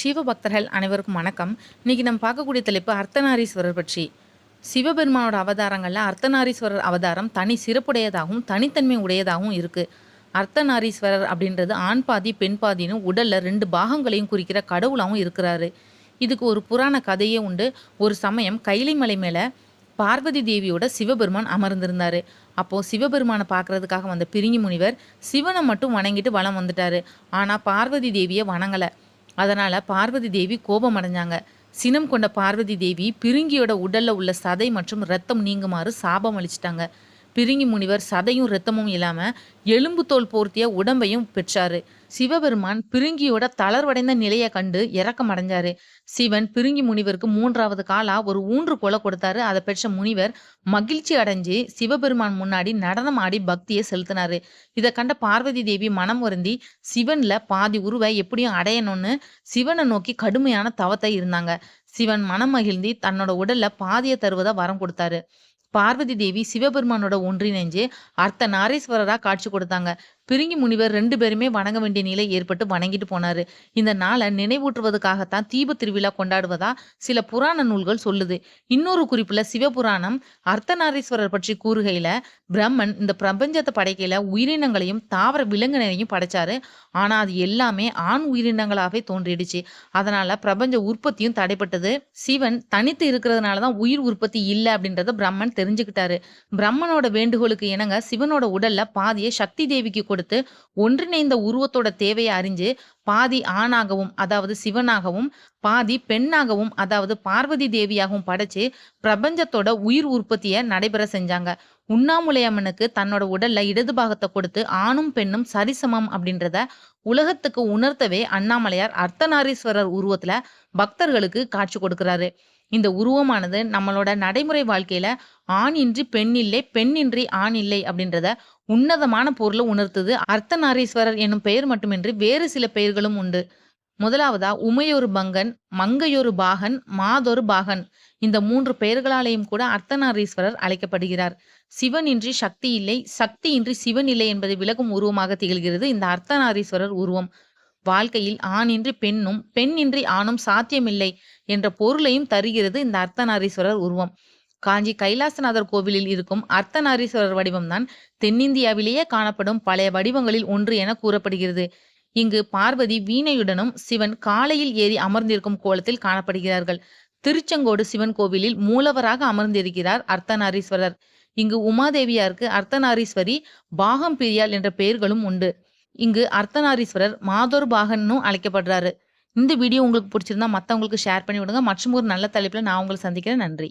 சிவபக்தர்கள் அனைவருக்கும் வணக்கம். இன்னைக்கு நம்ம பார்க்கக்கூடிய தலைப்பு அர்த்தநாரீஸ்வரர் பற்றி. சிவபெருமானோட அவதாரங்களில் அர்த்தநாரீஸ்வரர் அவதாரம் தனி சிறப்புடையதாகவும் தனித்தன்மை உடையதாகவும் இருக்குது அர்த்தநாரீஸ்வரர் அப்படின்றது ஆண் பாதி பெண் பாதின்னு உடலில் ரெண்டு பாகங்களையும் குறிக்கிற கடவுளாகவும் இருக்கிறாரு. இதுக்கு ஒரு புராண கதையே உண்டு. ஒரு சமயம் கைலை மலை மேலே பார்வதி தேவியோட சிவபெருமான் அமர்ந்திருந்தார். அப்போது சிவபெருமானை பார்க்கறதுக்காக வந்த பிரிங்கி முனிவர் சிவனை மட்டும் வணங்கிட்டு வலம் வந்துட்டார். ஆனால் பார்வதி தேவியை வணங்கலை. அதனால் பார்வதி தேவி கோபம் அடைஞ்சாங்க சினம் கொண்ட பார்வதி தேவி பிரிங்கியோட உடலில் உள்ள சதை மற்றும் ரத்தம் நீங்குமாறு சாபம் அளிச்சிட்டாங்க. பிரிங்கி முனிவர் சதையும் ரத்தமும் இல்லாமல் எலும்பு தோல் போர்த்திய உடம்பையும் பெற்றாரு. சிவபெருமான் பிரிங்கியோட தளர்வடைந்த நிலையை கண்டு இறக்கம் அடைஞ்சாரு. சிவன் பிரிங்கி முனிவருக்கு மூன்றாவது காலா ஒரு ஊன்று போல கொடுத்தாரு. அதை பெற்ற முனிவர் மகிழ்ச்சி அடைஞ்சு சிவபெருமான் முன்னாடி நடனம் ஆடி பக்தியை செலுத்தினாரு. இதை கண்ட பார்வதி தேவி மனம் வருந்தி சிவன்ல பாதி உருவை எப்படியும் அடையணும்னு சிவனை நோக்கி கடுமையான தவத்தை இருந்தாங்க. சிவன் மனம் மகிழ்ந்தி தன்னோட உடல்ல பாதியை தருவதா வரம் கொடுத்தாரு. பார்வதி தேவி சிவபெருமானோட ஒன்றிணைஞ்சு அர்த்த நாரீஸ்வரராக காட்சி கொடுத்தாங்க. பிரிங்கி முனிவர் ரெண்டு பேருமே வணங்க வேண்டிய நிலை ஏற்பட்டு வணங்கிட்டு போனாரு. இந்த நாளை நினைவூற்றுவதற்காகத்தான் தீப திருவிழா கொண்டாடுவதா சில புராண நூல்கள் சொல்லுது. இன்னொரு குறிப்புல சிவபுராணம் அர்த்தநாரீஸ்வரர் பற்றி கூறுகையில பிரம்மன் இந்த பிரபஞ்சத்தை படைக்கையில உயிரினங்களையும் தாவர விலங்கினரையும் படைச்சாரு. ஆனா அது எல்லாமே ஆண் உயிரினங்களாகவே தோன்றிடுச்சு. அதனால பிரபஞ்ச உற்பத்தியும் தடைப்பட்டது. சிவன் தனித்து இருக்கிறதுனாலதான் உயிர் உற்பத்தி இல்லை அப்படின்றத பிரம்மன் தெரிஞ்சுக்கிட்டாரு. பிரம்மனோட வேண்டுகோளுக்கு இணங்க சிவனோட உடல்ல பாதியை சக்தி தேவிக்கு கொடுத்து ஒன்றிணைந்த உருவத்தோட தேவையை அறிஞ்சு பாதி ஆணாகவும் அதாவது சிவனாகவும் பாதி பெண்ணாகவும் அதாவது பார்வதி தேவியாகவும் படைச்சு பிரபஞ்சத்தோட உயிர் உற்பத்தியை நடைபெற செஞ்சாங்க. உண்ணாமுலையம்மனுக்கு தன்னோட உடல்ல இடது பாகத்தை கொடுத்து ஆணும் பெண்ணும் சரிசமம் அப்படின்றத உலகத்துக்கு உணர்த்தவே அண்ணாமலையார் அர்த்தநாரீஸ்வரர் உருவத்துல பக்தர்களுக்கு காட்சி கொடுக்கிறாரு. இந்த உருவமானது நம்மளோட நடைமுறை வாழ்க்கையில ஆண் இன்றி பெண் இல்லை பெண் இன்றி ஆண் இல்லை அப்படின்றத உன்னதமான பொருளை உணர்த்துது அர்த்தநாரீஸ்வரர் என்னும் பெயர் மட்டுமின்றி வேறு சில பெயர்களும் உண்டு. முதலாவதா உமையொரு பங்கன் மங்கையொரு பாகன் மாதொரு பாகன். இந்த மூன்று பெயர்களாலேயும் கூட அர்த்தநாரீஸ்வரர் அழைக்கப்படுகிறார். சிவன் இன்றி சக்தி இல்லை சக்தி இன்றி சிவன் இல்லை என்பதை விளக்கும் உருவமாக திகழ்கிறது இந்த அர்த்தநாரீஸ்வரர் உருவம். வாழ்க்கையில் ஆணின்றி பெண்ணும் பெண்ணின்றி ஆணும் சாத்தியமில்லை என்ற பொருளையும் தருகிறது இந்த அர்த்தநாரீஸ்வரர் உருவம். காஞ்சி கைலாசநாதர் கோவிலில் இருக்கும் அர்த்தநாரீஸ்வரர் வடிவம்தான் தென்னிந்தியாவிலேயே காணப்படும் பழைய வடிவங்களில் ஒன்று என கூறப்படுகிறது. இங்கு பார்வதி வீணையுடனும் சிவன் காலையில் ஏறி அமர்ந்திருக்கும் கோலத்தில் காணப்படுகிறார்கள். திருச்செங்கோடு சிவன் கோவிலில் மூலவராக அமர்ந்திருக்கிறார் அர்த்தநாரீஸ்வரர். இங்கு உமாதேவியாருக்கு அர்த்தநாரீஸ்வரி பாகம் பிரியால் என்ற பெயர்களும் உண்டு. இங்கு அர்த்தநாரீஸ்வரர் மாதோர் பாகன்னும் அழைக்கப்படுறாரு. இந்த வீடியோ உங்களுக்கு பிடிச்சிருந்தா மற்றவங்களுக்கு ஷேர் பண்ணி விடுங்க. மற்றும் ஒரு நல்ல தலைப்பில் நான் உங்களை சந்திக்கிறேன். நன்றி.